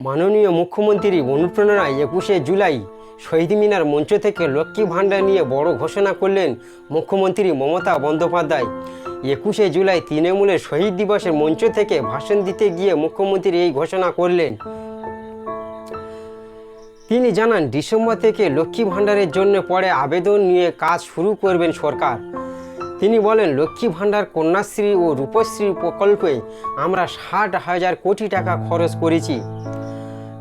মাননীয় মুখ্যমন্ত্রী অনুপ্রেরণায় একুশে জুলাই শহীদ মিনার মঞ্চ থেকে লক্ষ্মী ভাণ্ডার নিয়ে বড় ঘোষণা করলেন মুখ্যমন্ত্রী মমতা বন্দ্যোপাধ্যায়। একুশে জুলাই তৃণমূলের শহীদ দিবসের মঞ্চ থেকে ভাষণ দিতে গিয়ে মুখ্যমন্ত্রী এই ঘোষণা করলেন। তিনি জানান, ডিসেম্বর থেকে লক্ষ্মী ভাণ্ডারের জন্য পরে আবেদন নিয়ে কাজ শুরু করবেন সরকার। তিনি বলেন, লক্ষ্মী ভাণ্ডার, কন্যাশ্রী ও রূপশ্রী প্রকল্পে আমরা ষাট হাজার কোটি টাকা খরচ করেছি।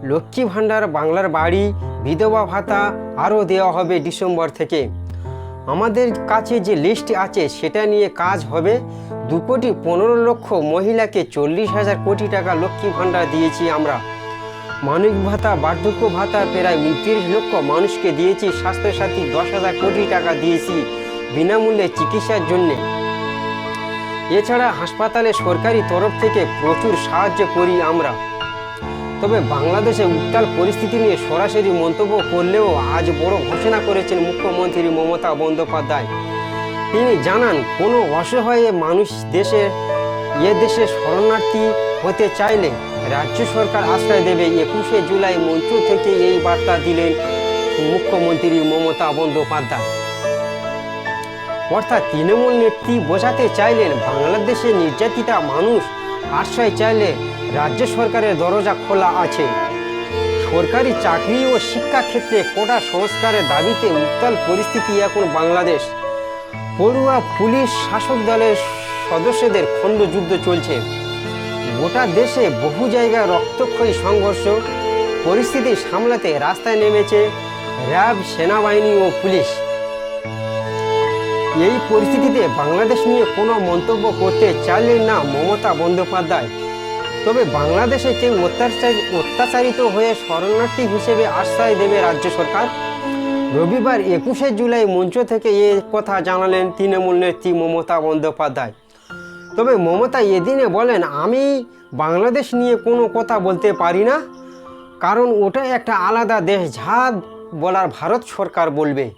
লক্ষ্মী ভাণ্ডার, বাংলার বাড়ি, বিধবা ভাতা আরও দেওয়া হবে ডিসেম্বর থেকে। আমাদের কাছে যে লিস্ট আছে, সেটা নিয়ে কাজ হবে। দু কোটি পনেরো লক্ষ মহিলাকে চল্লিশ হাজার কোটি টাকা লক্ষ্মী ভাণ্ডার দিয়েছি আমরা। মানবিক ভাতা, বার্ধক্য ভাতা প্রায় উনত্রিশ লক্ষ মানুষকে দিয়েছি, স্বাস্থ্যসাথী দশ হাজার কোটি টাকা দিয়েছি বিনামূল্যে চিকিৎসার জন্যে। এছাড়া হাসপাতালে সরকারি তরফ থেকে প্রচুর সাহায্য করি আমরা। তবে বাংলাদেশে উত্তাল পরিস্থিতি নিয়ে সরাসরি মন্তব্য করলেও আজ বড় ঘোষণা করেছেন মুখ্যমন্ত্রী মমতা বন্দ্যোপাধ্যায়। তিনি জানান, কোনো অসহায় মানুষ দেশে, এ দেশে শরণার্থী হতে চাইলে রাজ্য সরকার আশ্রয় দেবে। একুশে জুলাই মঞ্চ থেকে এই বার্তা দিলেন মুখ্যমন্ত্রী মমতা বন্দ্যোপাধ্যায়। অর্থাৎ তৃণমূল নেত্রী বোঝাতে চাইলেন, বাংলাদেশে নির্যাতিতা মানুষ আশ্রয় চাইলে রাজ্য সরকারের দরজা খোলা আছে। সরকারি চাকরি ও শিক্ষা ক্ষেত্রে কোটা সংস্কারের দাবিতে উত্তাল পরিস্থিতি এখন বাংলাদেশ। পড়ুয়া পুলিশ শাসক দলের সদস্যদের খণ্ডযুদ্ধ চলছে। গোটা দেশে বহু জায়গায় রক্তক্ষয়ী সংঘর্ষ। পরিস্থিতি সামলাতে রাস্তায় নেমেছে র্যাব, সেনাবাহিনী ও পুলিশ। এই পরিস্থিতিতে বাংলাদেশ নিয়ে কোনো মন্তব্য করতে চাইলেন না মমতা বন্দ্যোপাধ্যায়। তবে বাংলাদেশে কেউ অত্যাচার অত্যাচারিত হয়ে শরণার্থী হিসেবে আশ্রয় দেবে রাজ্য সরকার। রবিবার একুশে জুলাই মঞ্চ থেকে এ কথা জানালেন তৃণমূল নেত্রী মমতা বন্দ্যোপাধ্যায়। তবে মমতা এদিনে বলেন, আমি বাংলাদেশ নিয়ে কোনো কথা বলতে পারি না। কারণ ওটা একটা আলাদা দেশ। যা বলার ভারত সরকার বলবে।